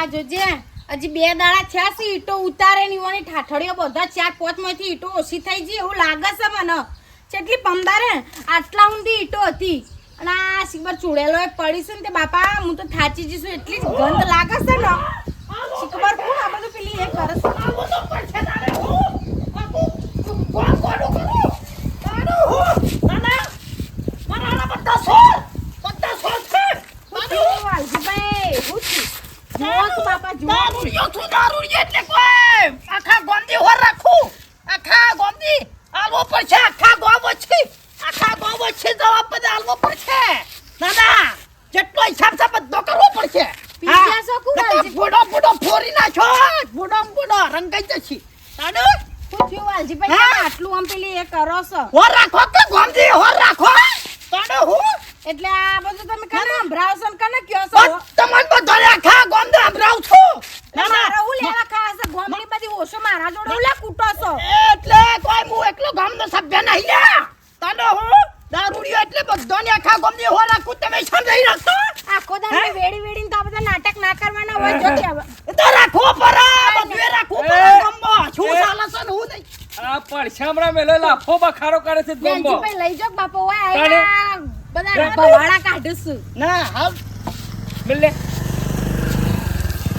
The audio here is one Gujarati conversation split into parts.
આ જોજે. હજી બે દાડા થયા છે, ઈટો ઉતારે ની ઓની ઠાઠડીઓ બધા ચાર પાંચમાંથી ઈટો ઓછી થઈ ગઈ, એવું લાગે છે મને. કેટલી પમદારે આટલા ઊંધી ઈટો હતી. અને આ શીબર ચૂડેલો એક પડી છે ને તે, બાપા, હું તો થાચી જઈશું, એટલી જ ગંધ લાગે છે ને. શીખબર કોણ આ બધું પેલી એ કરે છે વાલજીભાઈ હું છું જુઓ તો બાપા જુઓ. દારૂડિયો છું, દારૂડિયો કોઈ આખા ગોમદી હોર રાખું. આખા ગોમદી આલવો પડશે, આખા ગોમ વચ્ચે. આખા ગોમ વચ્ચે જવાબ બધા આલવો પડશે. ના, ના, જેટલો હિસાબ છે બધો કરવો પડશે. પીસ્યા હા, છો કું નકર વાલજી? ફૂડો ફૂડો ફોડી નાખો. ફૂડો ને ફૂડો રંગાઈ જશે. તાનું? હું થયું વાલજીભાઈ હા? તમે આટલું આમ પેલી એ કરો છો હોર રાખો કે ગોમદી હોર રાખો. તાનું હું? એટલે આ બધું તમે કાને સંભળાવશો ને કાને કયો છો બસ તમને બધાને આખા ગોમદી સંભળાવું છું. ના, ના, મારા હું લેવા ખાવા છે ગોમની બધી ઓછો મારા જોડે ઓલા કૂટો છો? એટલે કોઈ હું એકલો ગામનો સભ્ય નહીં લે. તને હું દારૂડિયો એટલે બધાને આખા ગામની હો રાખું તમે સમજાઈ રાખતો? આખો હે? વેડી વેડીને તો આ બધા નાટક ના કરવાના હોય જો કે હવે. તો રાખો પડે બધું રાખો રાખવું પડે શું. ચાલે છે ને હું નહીં. આ પડશામડા મેલો લાફો બખારો કરે છે ગોમ્બો લઈ જો બાપો વાય આયા બધા ભવાડા કાઢું છું ના હાલ. મિલે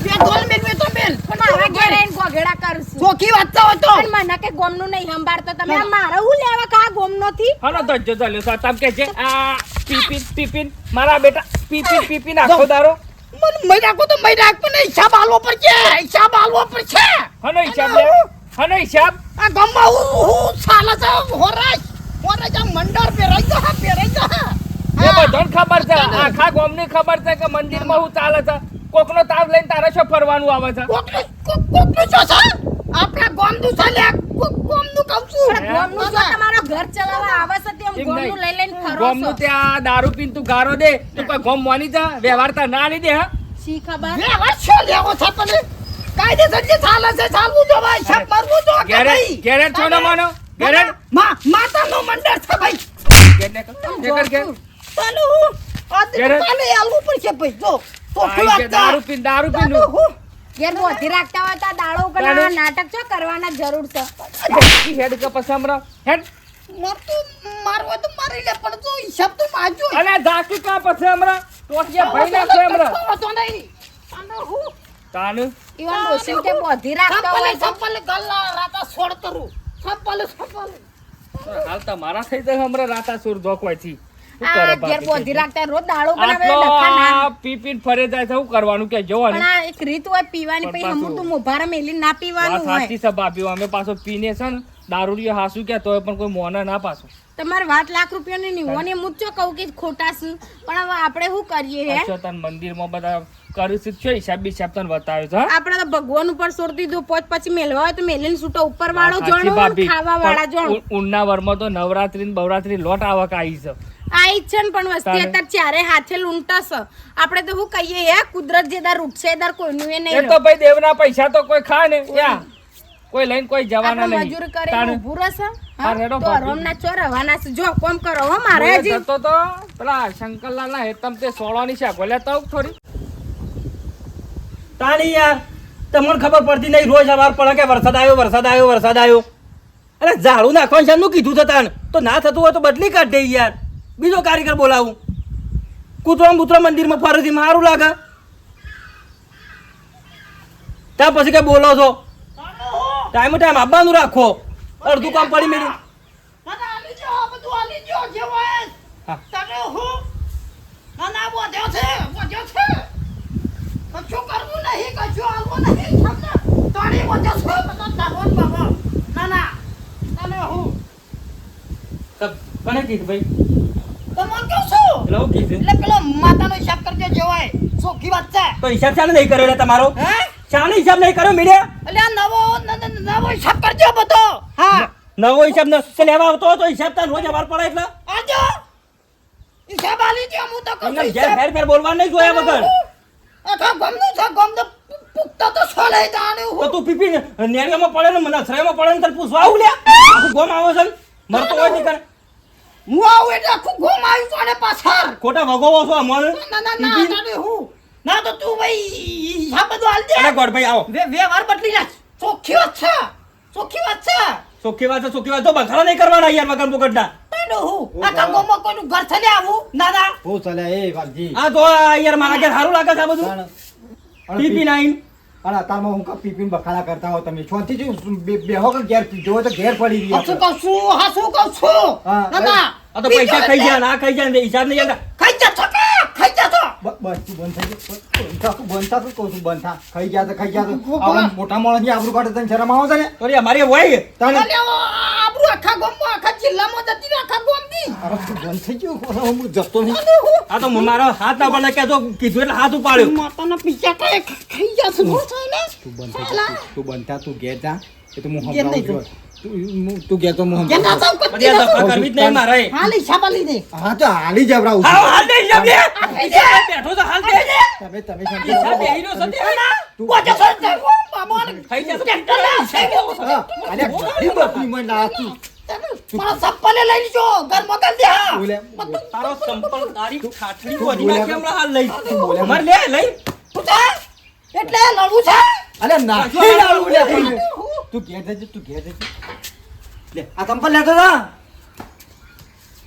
બે ઢોલ મેલ બે તો પણ મારા ઘેર આઈને ગોગેડા કરું છું. વાંચતો હતો. પણ મને કે ગોમનું નહીં સંભાળતો. તમે આ મારા હું લેવા કા ગોમનો થી હાલો તો જો ચાલ્યો સા તમ કે છે આ પીપીન પીપીન. મારા બેટા પીપીન પીપીન આખો દારો. મન મઈ રાખો તો મઈ રાખ પણ હિસાબ આલવો પડશે. હિસાબ આલવો પડશે. હનો હિસાબ લે. હનો હિસાબ. આ ગમમાં હું હું સાલા છે હોરાજ હોરાજ આ મંડળ પેરાઈ જા પેરાઈ જા એ બધાને ખબર છે. આખા ગોમની ખબર છે કે મંદિરમાં હું ચાલે છે. કોકનો તાવ લઈને તારે શું ફરવાનું આવે છે? કોકનું કોક- કોકનું છે આપણા ગામનું છે લે કોક કહું છું. ગોમનું જો તમારા ઘર ચલાવવા આવે છે તેમ ગોમનું લઈ લઈને ફરો ગોમનું છો ત્યાં દારૂ પીન તું ગારો દે. તું કોઈ ગોમ મોની જા. વ્યવહાર તાર ના લીધે હા? શી ખબર? વ્યવહાર શું લેવો છે તને? કાયદેસર જે ચાલે છે ચાલવું જો ભાઈ. સબ મરવું જો કે ઘેરે ભાઈ ઘેરે છો માનો? ઘેરે મા માતાનો મંડળ છે ભાઈ. ઘેરને કર ઘેર. તને હું ઘેરે? કાલે આલવું પડશે ભાઈ જો. છે દારૂ પીને દારૂ તને પીને હું રાખતા હોય તો દાડો ઉપર નાટક છો કરવાના જરૂર છે? હેડ કે પછી હમણાં? હેડ. મરતું મારવું તો મારી લે પણ જો હિસાબ તો માજો અને ઝાકી કા પછી હમણાં? ટોટિયા ભાઈ નાખે હમણાં. તો નહીં. તને હું? તાન? ઈવન ડોશી કે બોધી રાખતા હોય તો. ગલ્લા રાતા છોડ કરું. સંપલે સંપલે હાલ તમારા થઈ જાય હમણાં રાતા સુર જોકવાથી આ ઘેર બોધી રાખતા રોજ દાડો બનાવે ડખા ના આ પી ફરે જાય છે કરવાનું કે જો પણ આ એક રીત હોય પીવાની પછી હમું તું મોભારા મેલી ના વાત પીવાનું હોય. સાચી છે બાપીઓ અમે પાછો પીને છે ને દારૂડિયો હાસુ કે તોય પણ કોઈ મોને ના પાછો. તમારે વાત લાખ રૂપિયાની નહીં હોય ને હું જ કહું કે ખોટા છું. પણ હવે આપણે શું કરીએ હે? અચ્છા મંદિરમાં બધા કર્યું છે હિસાબ બિસાબ તને બતાવ્યો છે આપણે તો ભગવાન ઉપર છોડી દીધું પોચ પછી મેલવા હોય તો મેલીને છૂટો ઉપર વાળો જોણો ખાવા વાળા જોણો. ઉ- તો નવરાત્રી ને બવરાત્રી લોટ આવક આવી છે. આ જ છે ને પણ વસ્તી અત્યારે ચારે હાથે લૂંટસ. આપણે તો હું કહીએ હે કુદરત જે દર ઉઠશે એ દર કોઈનું એ એ નહીં તો ભાઈ દેવના પૈસા તો કોઈ ખા ને કોઈ લઈને કોઈ જવાના નહીં. મજૂર કરે. ઊભું રહેશે હા, હા? રેડો તો રોમના ચોરવાના છે જો કોમ કરો હો મારે હજી. તો તો પેલા શંકરલાલ ના હેતમ તે સોળાની છે ભલે તો થોડી. તાણી યાર તમને ખબર પડતી નહીં રોજ સવાર પડે કે વરસાદ આવ્યો વરસાદ આવ્યો વરસાદ આવ્યો. અરે ઝાડુ નાખવાનું છે કીધું છે તાન તો ના થતું હોય તો બદલી કાઢ દે યાર. બીજો કારીગર બોલાવું. કૂતરો બૂતરો મંદિરમાં ફરીથી મારું લાગે. ત્યાં પછી કઈ બોલો છો? ટાઈમ ટાઈમ આવવાનું રાખો. અડધું કામ પડી મેળ્યું. કને કીધું ભાઈ. હું કીધું એટલે પેલો માતાનો હિસાબ કરજો જે સોખી વાત છે. તો હિસાબ ચાલે નહીં કર્યો તમારો? હે? ચાલે હિસાબ નહીં કર્યો મીડિયા? એટલે નવો નવો હિસાબ કરજો બધો. હા. નવો હિસાબ ન લેવા આવતો તો હિસાબ તાર રોજ અવાર પડે એટલે. આજો હિસાબ આલી દો હું તો કહું છું ઘેર ફેર ફેર બોલવા નહીં જોયા વગર. આખા ગામનું છે ગામનો પુખ્તા તો સોલે તાણે તો તું પીપી નેળિયામાં પડે ને મને અથરામાં પડે ને તને પૂછવા આવું લ્યા આખું ગોમ આવો છે મરતો હોય નહીં કરે હું આવું એટલે આખું ગોમ આવ્યું તો આને પાછળ. ખોટા ભગવો છો મને ના ના ના તાણે હું. ના તો તું ભાઈ હિસાબ બધું આલ દે. અરે ગોડભાઈ આવો. વે વ્યવહાર બદલી જા ચોખ્ખી વાત છે. ચોખ્ખી વાત છે. સોખી વાત છે સોખી વાત. તો બખાડા નહીં કરવાના યાર વગર પોકટના તને હું. આખા ગામમાં કોઈનું ઘર થલે આવું? ના ના. હું ચાલે એ વાલજી. આ તો યાર મારા ઘેર સારું લાગે છે આ બધું. અને પીપી નાઈન. અને અત્યારમાં હું કા પીપીને બખાડા કરતા હો તમે છોથી જ બેહો કે ઘેર પી- તો ઘેર પડી રહી શું કહું છું? હાસું કહું છું? હા, ના આ તો પૈસા ખાઈ જાય ના ખાઈ જાય હિસાબ નહીં જતા ખાઈ જા છો કે? ખાઈ જા છો? બસ તું બંધ થઈ જા. બંધ થા તું, બંધ થા તું, કહું છું બંધ થા. ખાઈ ગયા તો ખાઈ ગયા તો. મોટા માણસની આબરૂ કાઢે તને શરમ આવે છે ને? તો અમારી હોય તને આબરૂ આખા ગામમાં આખા જિલ્લામાં જતી આખા ગામની. અરે તું બંધ થઈ ગયો હું જતો નહીં. આ તો મારો હાથ ના પડે કે તો કીધું એટલે હાથ ઉપાડ્યો. માતાના પીછા કાંઈ ખાઈ જા છો શું ને તું બંધ થઈ જા. તું- તું તું ઘેર જા. એ તો હું ઘેર છું. તું હું- તું ઘેર તો હું કે ના સંભળાવું. જાવ બધી આ કદી દફા કરવી જ નહીં મારે. હાલ હિસાબ આલી દે. હા તો હાલી જ આવડાવું હાવ હાલ દે હિસાબ લે બેઠો તો હાલ દે. તમે તમે હિસાબ હું મામાને ખાઈ જા તો ના ખાઈ ગયો. હા, અરે ઘણી બધી મને લાગતું. મારા ચપ્પલે લઈ લીજો ઘર મોકલ દે. હા. તારો સંપલ તારી ઠાઠડી તું નાખી હમણાં હાલ લઈ? બોલે અમારે લે લઈ. તું જા. એટલે લડવું છે? અલે ના. પાછું લે. તું ઘેર જજે તું ઘેર જજે. લે આ ચંપલ લેતો જા.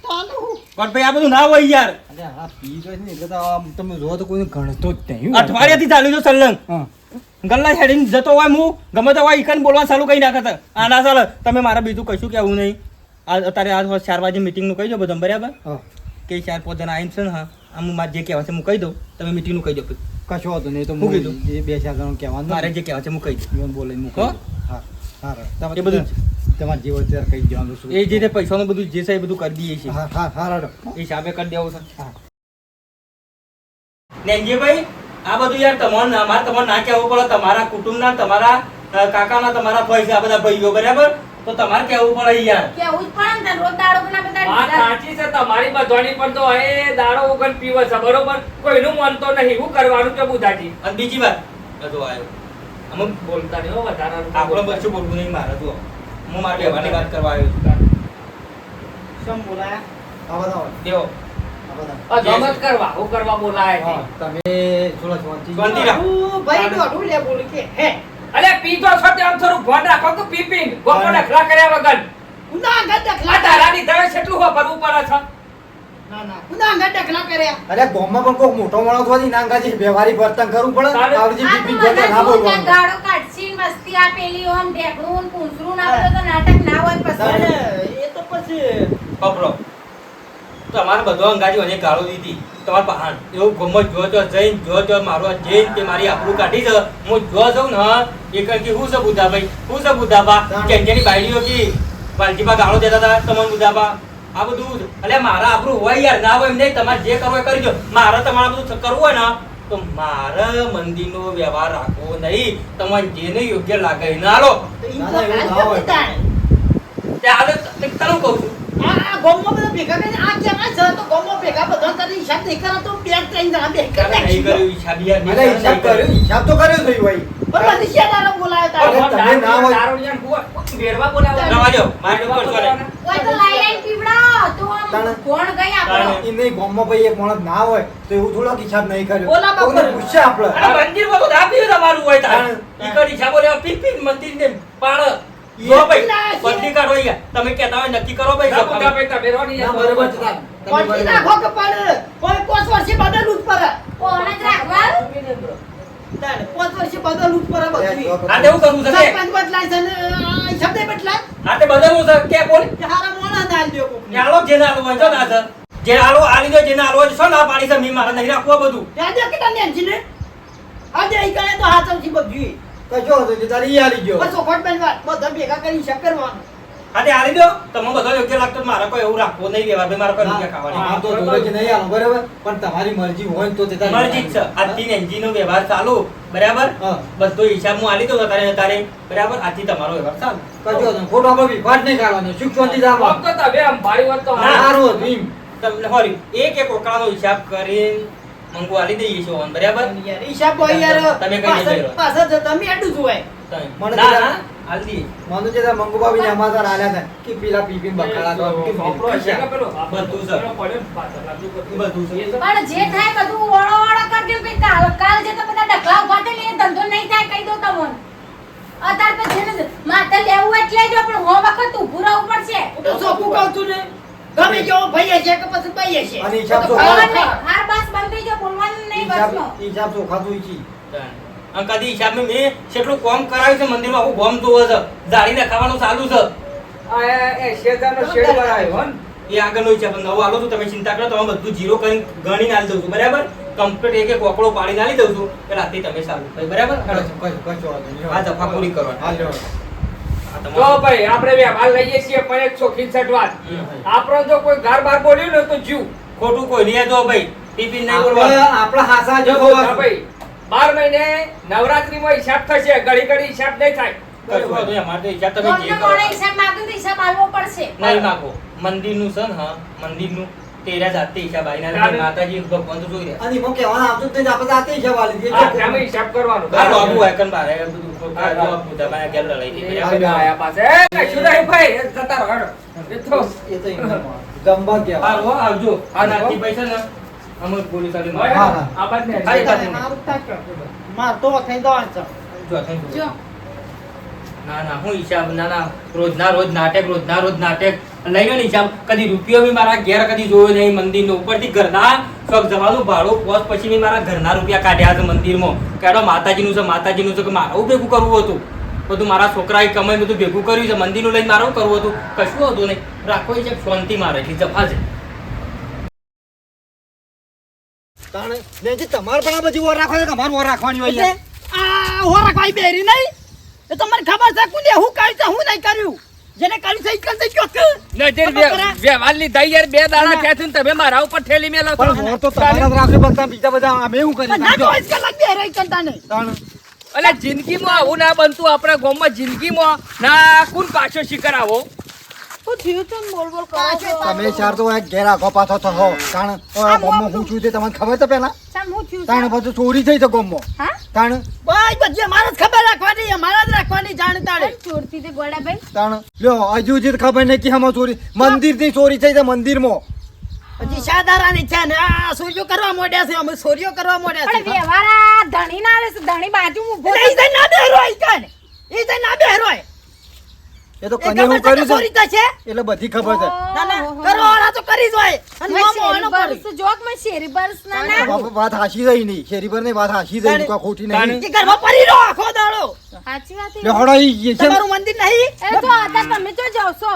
તો હાલ આ બધું ના હોય યાર. અરે આ પી તો છે ને એટલે તો આમ તમે જોવો તો કોઈને ગણતો જ નહીં અઠવાડિયાથી ચાલ્યું છે સલંગ હા. ગલ્લા હેડીને જતો હોય હું ગમે તો હોય ઈકન બોલવા ચાલુ કઈ નાખે આ ના ચાલે. તમે મારા બીજું કશું કહેવું નહીં. આ અત્યારે આ ચાર વાગે મીટિંગનું કહી દો બધા બરાબર? કે ચાર પાંચ જણા આવીને છે ને હા આમ મારે જે કહેવા છે હું કહી દઉં. તમે મીટિંગનું કહી દો કશું કશો નહીં તો મૂકી દઉં? એ બે ચાર જણા કહેવાનું મારે જે કહેવા છે હું કહી દઉં. બોલે મૂકો હા? હા એ બધું તમારે જે હોય ત્યારે કહી દેવાનું શું એ જે રીતે પૈસાનું બધું જે છે એ બધું કરી દઈએ છીએ. હા હા હા. એ હિસાબે કરી દેવું છે. હા. નેનજીભાઈ આ બધું યાર તમારે અમારે તમારે ના કહેવું પડે. તમારા કુટુંબના તમારા કાકાના તમારા ભાઈ આ બધા ભાઈઓ બરાબર? તો તમારે કેવું પડે યાર. કેવું પડે ને રોજ દાડો પેલા વાત સાચી છે તમારી બધાની પણ તો એ દાડો ઉગન પીવે છે બરોબર? કોઈનું માનતો નહીં. હું કરવાનું કે બુધાજી. અને બીજી વાત. બધો આવ્યો અમુક બોલતા નહીં હો વધારાનું. આપણો બચ્ચું બોલવું નહીં મારે તો હું મારી વ્યવહારની વાત કરવા આવ્યો છું. શમ બોલાયા? આવા આવો દેવો. આવા આવો. આ ગમત કરવા હું કરવા બોલાય છે. હા તમે થોડા શાંતિ શાંતિ રાખ. હું ભાઈ દોઢું લે બોલું કે હે. અલે પીતો છો તે આમ થોડું ભોંડ રાખો કે પીપીન? ગોપો નખરા કર્યા વગર. ઉના આગળ આ ડખલા તારાની ધરે કેટલું વાપરવું પડે છે? ના ના ઉના આગળ ડખલા કર્યા. અરે ગામમાં પણ કોઈ મોટો હોય ને નાંગાજી વ્યવહારિક વર્તન કરવું પડે બીપી ગોતે ના બોલવાનું. આપેલી ઓમ ઢેકણું પૂંછરું ના તો નાટક ના હોય પછી. એ તો પછી પકડો તમારે બધો અંગાજી મને ગાળો દીધી તમારે પહાણ. એવું ગમત જો તો જઈને જો તો મારો જઈને તે મારી આપણું કાઢી છે. હું જો જાઉં ને એ કહે કે હું છે બુધાભાઈ હું છે બુધાબા જેન જેની બાયડીઓ કી વાલજીબા ગાળો દેતા હતા તમને બુધાબા આ બધું એટલે મારા આપણું હોય યાર ના હોય એમ નહીં. તમારે જે કરવું એ કરજો મારે તમારે બધું કરવું હોય ને તો મારે મંદિરનો વ્યવહાર રાખવો નહીં. તમારે જેને યોગ્ય લાગે એને ના ચાલો હાલે તને કહું છું? આ બધા ભેગા કરીને આ કેમ આ જતો ગામમાં ભેગા બધા કરીને હિસાબ નહીં કરો તો બે ત્રણ જણા બે કરી તારે નહીં નાખી કર્યું હિસાબિયા નહીં અરે હિસાબ કર્યો હિસાબ તો કર્યો છે ભાઈ પણ બોલાયો તમે ના હોય. વેરવા મારે કરશો. તો લઈ લઈને પીવડાવો. તો આમ કોણ ગઈ આપણો? એ નહીં ગામમાં ભાઈ એક માણસ ના હોય તો એવું થોડો હિસાબ નહીં કર્યો. બોલા બાપુ. પૂછશે આપણે. મંદિર મંદિરમાં તો તમારું હોય તાર. હિસાબો લેવા પીપ પીપ મંદિરને પાળ. જો ભાઈ, બંધી કાઢો અહીંયા. તમે કહેતા હોય નક્કી કરો ભાઈ ના, સફાઈ. બુધાભાઈ, તમે રહો નહીં, બરોબર બરોબર છે. કોણ તમે નાખો કે પડે કોઈ કોસ વર્ષે બદલ ઉત પર કોણ જ રાખવા વર્ષે બધું આ તેવું કરવું છે સરપંચ બદલાય છે ને આ હિસાબ બદલાય આ તે બદલવું છે કે બોલ? હારા મોણા ના આલી દો કોકને. ને આલો જેને આલવું હોય જો ના છે. જે આલો આલી દો, જેને આલવું હોય શું ના પાડી છે? મેં મારે નહીં રાખવું બધું. ત્યાં દે કેટલા નેનજી ને આજે અહીં ગણે તો હાથમથી બધું કશો હતો તે તારે આલી ગયો. બસ ચોખવટ બનવા બધા ભેગા કરી હિસાબ કરવાનો આ આલી દો, તમને બધો યોગ્ય લાગતો હોય, મારે કોઈ એવું રાખવું નહીં વ્યવહાર. ભાઈ, મારે કોઈ રૂપિયા ખાવા હા, તો જોડે કે નહીં આલો બરાબર? પણ તમારી મરજી હોય તો તે તારી મરજી. છે. આજથી એનજી નો વ્યવહાર ચાલુ બરાબર? બધો હિસાબ હું આલી દઉં તારે તારે બરાબર? આજથી તમારો વ્યવહાર ચાલુ. કશો હતો ખોટો આપણે વિવાદ નહીં કરવાનો સુખ શાંતિ આમ તો તમે આમ ભારી વાત તો ના. હતું એમ. તમને સોરી એક એક નો હિસાબ કરીને મંગુ આલી દઈએ છો ઓન બરાબર? યાર ઈશા બોય યાર તમે કઈ નહીં કરો પાછા જતા મે આડું જોવાય. મને ના ના આલતી મને જે મંગુ બાબી ને અમાર આલ્યા હતા કે પીલા પીપી બકરા તો કે સોપરો છે કે પેલો? બધું સર. પડે પાછળ લાગુ બધું સર. પણ જે થાય બધું ઓળો ઓળો કર કે કાલ કાલ જે તો બધા ડકલા ઊભા લે ધંધો નહીં થાય કહી દો તમને. અતાર તો છે માતા લેવું એટલે જો પણ હો વખત ઊભું રહેવું પડશે. તો સોપું કહું છું ને? ગમે જેવો ભાઈ છે કે પછી ભાઈએ છે અને હિસાબ બંધ થઈ જાઓ, બોલવાનું નહીં હિસાબ હિસાબ ચોખા તો ઈચી. અને કદી હિસાબ મેં કેટલું કોમ કરાવ્યું છે મંદિરમાં આખું ગોમ જોવે છે. જાળીને ખાવાનું ચાલુ છે. એ શેરદાનો શેડ બનાવ્યો ને. એ આગળનો હિસાબ નવો આલો છું તમે ચિંતા કરો તમે બધું જીરો કરી ગણીને આલી દઉં છું બરાબર? કમ્પ્લીટ એક એક કોકડો પાડીને આલી દઉં છું એટલે રાતે તમે સારું ભાઈ બરાબર. આ દફા પૂરી. હા, જો ભાઈ આપણે વ્યવહાર લઈએ છીએ પણ વાત. આપણો જો કોઈ ઘર બાર બોલ્યું ને તો જીવ. ખોટું કોઈ નહીં તો ભાઈ. ટિફિન નહીં બોલવાનું. આપણા હાસા જો ભાઈ બાર મહિને નવરાત્રીમાં હિસાબ થશે ઘડી ઘડી હિસાબ નહીં થાય. કશું નહીં, અમારે હિસાબ તમે જે કરો. હિસાબ માંગે તો હિસાબ આપવો પડશે. નહીં નાખો મંદિરનું છે ને હા મંદિરનું. તેરા જાતે હિસાબ આવીને માતાજી ભગવાન તો જોઈ રહ્યા. અને એમાં કહેવાનું આવતું જ આપણે જાતે હિસાબ આલી દઈએ. હા, હિસાબ કરવાનો. હાલો, આબુ હોય કન બારે, બધું ખોટું આ જો આ બુધાભાઈ ઘેર લડાઈ થઈ, એ બરાબર? બધા આયા. પાસે. કશું નહીં ભાઈ. જતા રહો એ તો એ તો ગંબા કહેવાય. આવજો. આ હાલો. પૈસા ને. અમર પોલીસ આવી મારે. હા. આ બાજુ ને. હા, બાજુ ને. માર તો થઈ જવાનું છે. જો, થઈ જો. ના ના હું હિસાબ ના ના રોજના રોજ નાટક રોજના રોજ નાટક. લઈ ગયો હિસાબ. કદી રૂપિયો બી મારા ઘેર કદી જોયો નહીં મંદિરનો. ઉપરથી ઘરના શોખ જવાનું ભાડું પોસ પછી બી મારા ઘરના રૂપિયા કાઢ્યા છે મંદિરમાં. કેડો માતાજીનું છે માતાજીનું છે કે મારું ભેગું કરવું હતું? બધું મારા છોકરાએ કમાઈ બધું ભેગું કર્યું છે મંદિરનું લઈને મારું શું કરવું હતું? કશું હતું નહીં. રાખો છે શાંતિ મારે એટલી જફા છે તાણે લેજી તમારે પણ આ બધી ઓર રાખવાની કે અમારે ઓર રાખવાની હોય એટલે આ ઓર કોઈ બેરી નહીં. એ તો મને ખબર છે કોને હું કર્યું છે હું નહીં કર્યું? જેને કર્યું છે ઈ કરશે કયો કે નજર ખબર કરે? વ્ય- વ્યવહાર બે દાડા થયા છે ને તમે મારા ઉપર ઠેલી મેલો છો. પણ ઓર તો તમારા રાખે બતા બીજા બધા અમે હું કરી ના ચોવીસ કલાક બે રહી કરતા નહીં. તાણે. અલા જિંદગીમાં આવું ના બનતું આપણા ગામમાં જિંદગીમાં ના કુન પાછો શિકાર આવો? તમે ચાર તો ઘેર આખો પાછો થો તાણ આ હું છું તે તમને ખબર છે પેલા હું તાણ બધું ચોરી થઈ છે ગોમમાં. તાણ ભાઈ બધી અમારે જ ખબર રાખવાની અમારે જ રાખવાની જાણ તાણે ચોરતી તે ગોડાભાઈ તાણ લ્યો હજુ હજી ખબર નહીં કે હમ ચોરી મંદિરથી ચોરી થઈ છે મંદિરમાં. હજી સાધારાની છે ને આ સૂર્યો કરવા મોડ્યા છે અમે સૂર્યો કરવા મોડ્યા છે. વ્યવહાર ધણી ના આવે છે ધણી બાજુ ઊભો એટલે ઈ તો ના બેહરોય કાન ઈ તો ના બેહરોય. એ તો કને હું કે કર્યું છે? એટલે બધી ખબર છે. ના ના કરવાવાળા તો કરી જ હોય અને મેં મોં બરસ જોક મેં શેરી બરસ ના ના. વાત- વાત હાસી રહી નહીં. શેરી પરની વાત હાશી રહી નહીં, ખોટી નહીં. કે ઘરમાં પડી રહો આખો દાડો. સાચી વાત લે હળો ઈ તમારું મંદિર નહીં? એ તો આતા તમે તો જાવ છો.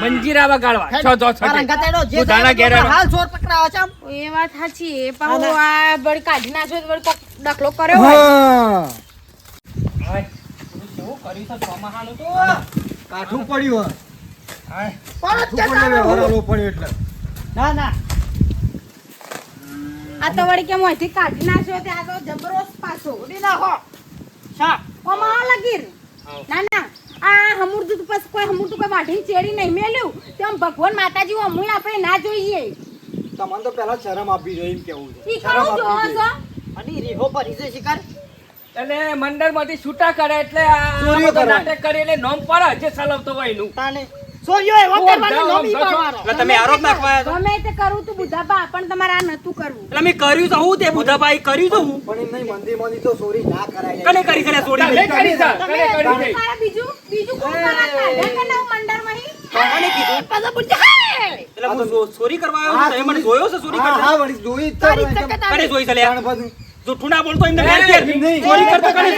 મંજીરા વગાડવા છો જો છો મારા જે દાણા ઘેર હાલ ચોર પકડાવા છે આમ. એ વાત સાચી એ પણ ના. આ બળ કાઢી નાખ્યો બળ ડખલો કર્યો હોય. કર્યું છે ચોમાહાનું તો. કાઠું પડ્યું એટલે. ના ના. આ તો વળી કેમ અહીંથી કાઢી નાખ્યો તે? આ તો જબરો પાછો. ઉડી નાખો શા? ઓમાં લગીર ના ના. આ હમુરદું તો પછી કોઈ હમુરદું કોઈ વાઢીને ચેડી નહીં મેલ્યું. તેમ ભગવાન માતાજી અમૂલ આપણે ના જોઈએ. તમને તો પેલા શરમ આપી જોઈએ એમ કેવું છે. શરમ અને રીહો છે શિકાર અને મંડળમાંથી છૂટા કરે એટલે આ. નાટક કરી એટલે નોમ પર હજે સલાવતો હોય એનું. તાને એવો કરવાનો જાઓ, નોમ ઈ ઓમ જાઓ. પાડવાનો. એટલે તમે આરોપ નાખવા આવ્યા તે કરું તું બુધાબા પણ તમારે આ નતું કરવું. એટલે મેં કર્યું તો હું તે બુધાભાઈ કર્યું તો હું. પણ એમ નહીં મંદિરમાંથી તો ચોરી ના કરાય. કને કરી કરે ચોરી? તમે કરી છે, તમે તમે કરી છે. બીજું? બીજું કોણ કરા કાઢ્યા કે ના મંડળમાં હી? અને કીધું. પાછા બોલજે, એટલે હું ચો- કરવા આવ્યો છું. મને જોયો છે ચોરી હા હા વળી જોઈ છે? જૂઠું ના બોલતો એમને ચોરી કરતો કને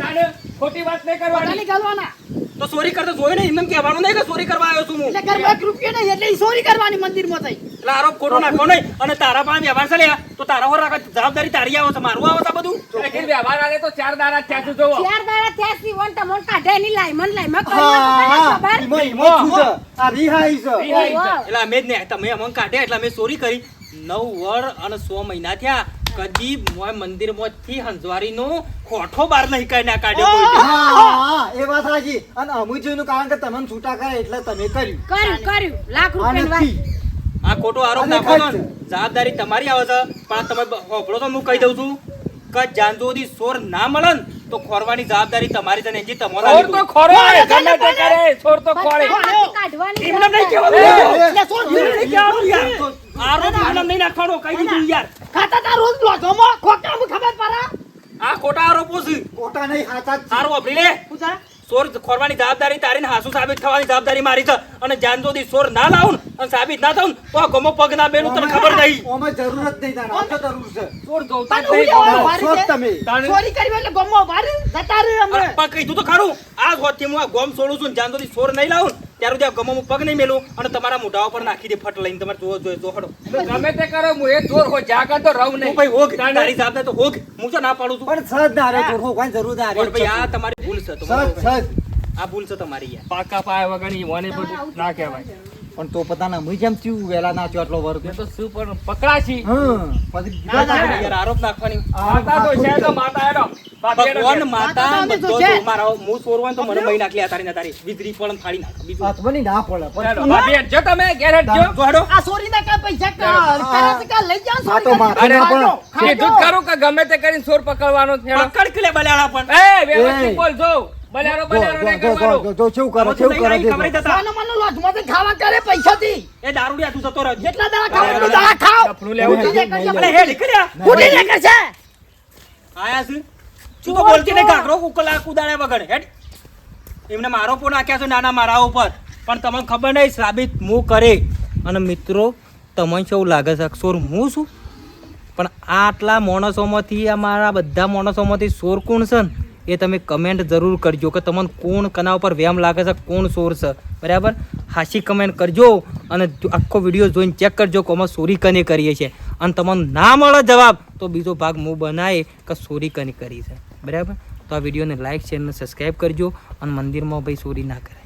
તાને ખોટી વાત નહીં કરવાની. ગાલવાના. તો ચોરી કરતો જોઈ નહીં એમ કહેવાનું નહીં કે ચોરી કરવા આવ્યો છું હું. એટલે ઘર એક રૂપિયો નહીં, એટલે ચોરી કરવાની મંદિરમાં થઈ. એટલે આરોપ ખોટો નાખો નહીં. અને તારા પાસે વ્યવહાર છે તો તારા પર રાખે જવાબદારી તારી આવો મારું આવો છે બધું? એટલે વ્યવહાર આલે તો ચાર દાડા થયા સુધી જોવો. ચાર દાડા ત્યાં સુધી વન તમોન મોટા ઢે ની લાઈમાં મન કર્યું હા ખબર? ઈમાં ઈમાં છે આ રિહાઈ છે. રિહાઈ છે. એટલે અમે જ ને તમે અમને કાઢ્યા એટલે અમે ચોરી કરી. નવ વર અને સો મહિના થયા. કદી મોય મંદિરમાંથી હંજવારીનો ખોઠો બાર નહીં કાઢ્યા કાઢ્યો કોઈ હા હા, હા એ વાત સાચી અને અમુક જોઈનું કારણ કે તમને છૂટા કરે એટલે તમે કર્યું કર્યું કર્યું લાખ રૂપિયા વાત આ ખોટો આરોપ નાખો છો ને, જવાબદારી તમારી આવે છે પણ તમે હોભળો તો હું કહી દઉં છું કે જ્યાં સોર ના મળે ને તો ખોરવાની જવાબદારી તમારી છે ને તમારો તમારે તો ખોરો ગમે તે કરે તો ખોળે કાઢવાની એમને નહીં. કહેવાનું. તો- આરોપ એમને નહીં નાખવાનો કહી દીધું યાર ખાતા તા રોજ લોચોમાં, ખોટામાં ખબર પરા? આ ખોટા આરોપો છે. ખોટા નહીં હાચા. સારું લે શું સોર ખોરવાની જવાબદારી તારી ને હાસુ સાબિત થવાની જવાબદારી મારી છે. અને જ્યાં સુધી સોર ના લાવું અને સાબિત ના ને તો આ ગમો પગ ના બેલું તને ખબર નહીં. ઓમે જરૂર નહીં તારા આ તો જરૂર છે. ચોર જોતા હું નહીં છે? તમે. ચોરી કરી એટલે ગમો વારે જતા રહે અરે અમે પણ કીધું તો ખરું. આ ગોતી હું આ ગોમ છોડું છું જાન સુધી સોર નહીં લાવું ને ત્યાં સુધી આ ગમો પગ નહીં મેલું અને તમારા મોઢા ઉપર નાખી દે ફટ લઈને તમારે જોવો જોઈએ તો ગમે તે કરો હું એ જોર હો જાગા તો રહું નહીં. ભાઈ હોગ તારી જવાબદારી તો હોગ. હું તો ના પાડું છું. પણ સદ ના રે હો કોઈ જરૂર ના રે પણ ભાઈ આ તમારી ભૂલ છે સજ સદ સદ આ ભૂલ છે તમારી યાર. પાકા પાયા વગર ઈ મને બધું ના કહેવાય. પણ તો પોતાના મુઈ જેમ થયું વેલા નાચ્યો આટલો વર્ગ તો શું પણ પકડાશી. હમ પછી ના, ના, યાર આરોપ નાખવાની. માતા તો છે તો માતા એનો ભગવાન માતા માતા બધો છે. મારા હું સોરવાન તો મને મહી નાખલી તારી ને તારી વીજળી પણ ફાડી નાખ બીજું. હાથમાં ની ના પડે. પણ ભાભી જો તમે ઘેર હેઠ જો. જો હડો. આ કાંઈ પૈસા કા- કરે છે કાં લઈ જાઓ સોરી તો કરી. ના પણ. કીધું જ ખરું કે ગમે તે કરીને સોર પકડવાનો છે પકડ કે લે બલાડા પણ. એ વ્યવસ્થિત બોલ જો જો, કરે કરે સોનો મનો ખાવા કરે પૈસાથી? એ દારૂડિયા તું જતો રહે જેટલા દાડા ખાવ એટલું દાડા ખાવ લેવું છે આયા છે? તું તો બોલતી કાકરો વગર. હેડ. એમને મારો ફોન નાખ્યા છે નાના મારા ઉપર. પણ તમને ખબર નહીં સાબિત હું કરે. અને મિત્રો તમને શું લાગે છે સોર હું છું પણ આટલા માણસોમાંથી અમારા બધા માણસોમાંથી સોર કોણ છે ને? એ તમે કમેન્ટ જરૂર કરજો કે તમને કોણ કના ઉપર વ્યામ લાગે છે, કોણ સોર છે. બરાબર? હાસી કમેન્ટ કરજો અને આખો વીડિયો જોઈને ચેક કરજો કે અમે સોરી કને કરીએ છીએ. અને તમને ના મળે જવાબ, તો બીજો ભાગ હું બનાવે કે સોરી કને કરી છે. બરાબર? તો આ વિડીયોને લાઈક શેર અને સબસ્ક્રાઈબ કરજો અને મંદિરમાં ભાઈ સોરી ના કરાય.